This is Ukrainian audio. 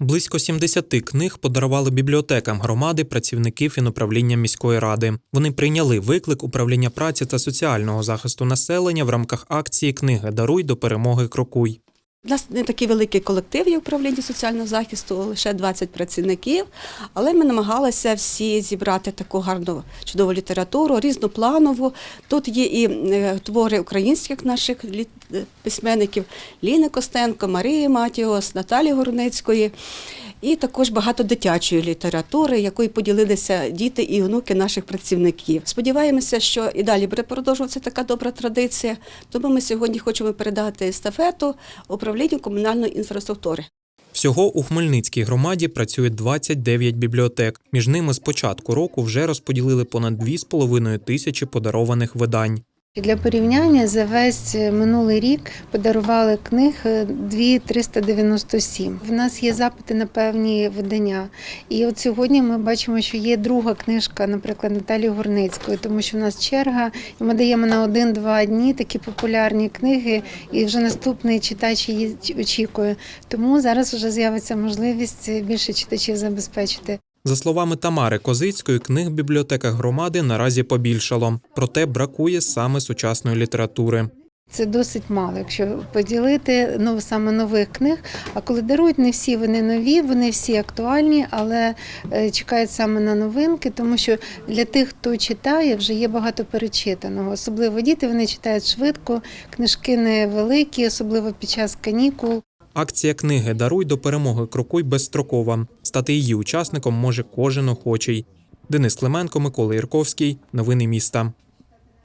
Близько 70 книг подарували бібліотекам громади працівників і управління міської ради. Вони прийняли виклик управління праці та соціального захисту населення в рамках акції Книги Даруй до перемоги крокуй. У нас не такий великий колектив є управління соціального захисту, лише 20 працівників, але ми намагалися всі зібрати таку гарну чудову літературу, різнопланову. Тут є і е, твори українських наших е, письменників Ліни Костенко, Марії Матіос, Наталі Горницької. І також багато дитячої літератури, якою поділилися діти і онуки наших працівників. Сподіваємося, що і далі буде продовжуватися така добра традиція. Тому ми сьогодні хочемо передати естафету управлінню комунальної інфраструктури. Всього у Хмельницькій громаді працює 29 бібліотек. Між ними з початку року вже розподілили понад 2,5 тисячі подарованих видань. Для порівняння за весь минулий рік подарували книг е, 2397. В нас є запити на певні видання. І от сьогодні ми бачимо, що є друга книжка, наприклад, Наталії Горницької, тому що в нас черга, і ми даємо на один-два дні такі популярні книги, і вже наступний читач її очікує. Тому зараз вже з'явиться можливість більше читачів забезпечити. За словами Тамари Козицької, книг в бібліотеках громади наразі побільшало, проте бракує саме сучасної літератури. Це досить мало, якщо поділити ну, саме нових книг. А коли дарують, не всі вони нові, вони всі актуальні, але е, чекають саме на новинки, тому що для тих, хто читає, вже є багато перечитаного. Особливо діти вони читають швидко, книжки невеликі, особливо під час канікул. Акція книги Даруй до перемоги крокуй безстрокова. Стати її учасником може кожен охочий. Денис Клименко, Микола Ірковський. Новини міста.